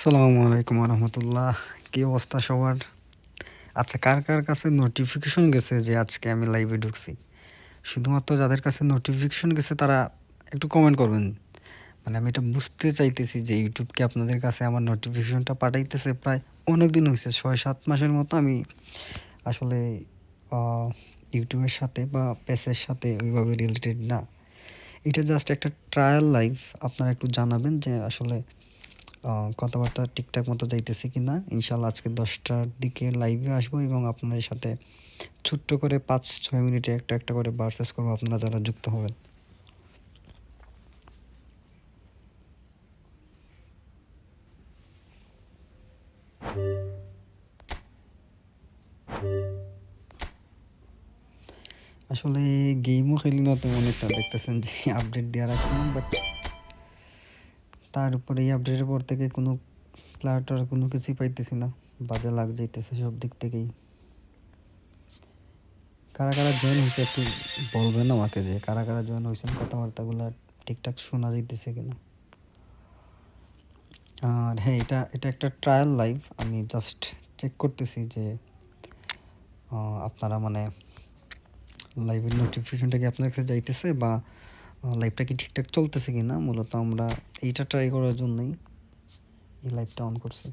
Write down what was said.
আসসালামু আলাইকুম রহমতুল্লাহ কী অবস্থা সবার? আচ্ছা কার কার কাছে নোটিফিকেশন গেছে যে আজকে আমি লাইভে ঢুকছি? শুধুমাত্র যাদের কাছে নোটিফিকেশন গেছে তারা একটু কমেন্ট করবেন। মানে আমি এটা বুঝতে চাইতেছি যে ইউটিউবকে আপনাদের কাছে আমার নোটিফিকেশনটা পাঠাইতেছে। প্রায় অনেক দিন হয়েছে ছয় সাত মাসের মতো আমি আসলে ইউটিউবের সাথে বা পেসের সাথে ওইভাবে রিলেটেড না। এটা জাস্ট একটা ট্রায়াল লাইভ আপনারা একটু জানাবেন যে আসলে কথাবার্তা ঠিকঠাক মতো যাইতেছে কি না ইনশাল্লাহ আজকে দশটার দিকে লাইভে আসব এবং আপনাদের সাথে ছোট্ট করে পাঁচ, ছয় মিনিটে একটা একটা করে বার্সেস করব, আপনারা যারা যুক্ত হবেন। আসলে গেমও খেলি না তেমন একটা দেখতেছেন যে আপডেট দেওয়া রাখছিলাম বাট তার উপরে এই আপডেটের পর থেকে কোনো প্লেয়ারটার কোনো কিছুই পাইতেছি না। বাজে লাগ যাইতেছে সব দিক থেকেই। কারা কারা জয়েন হয়েছে একটু বলবেন আমাকে যে, কারা কারা জয়েন হয়েছেন কথাবার্তাগুলো ঠিকঠাক শোনা যাইতেছে কিনা। আর হ্যাঁ এটা এটা একটা ট্রায়াল লাইভ আমি জাস্ট চেক করতেছি যে আপনারা মানে লাইভের নোটিফিকেশনটা কি আপনার কাছে যাইতেছে বা লাইভটা কি ঠিকঠাক চলতেছে কি না মূলত আমরা এইটা ট্রাই করার জন্যই এই লাইভটা অন করছি।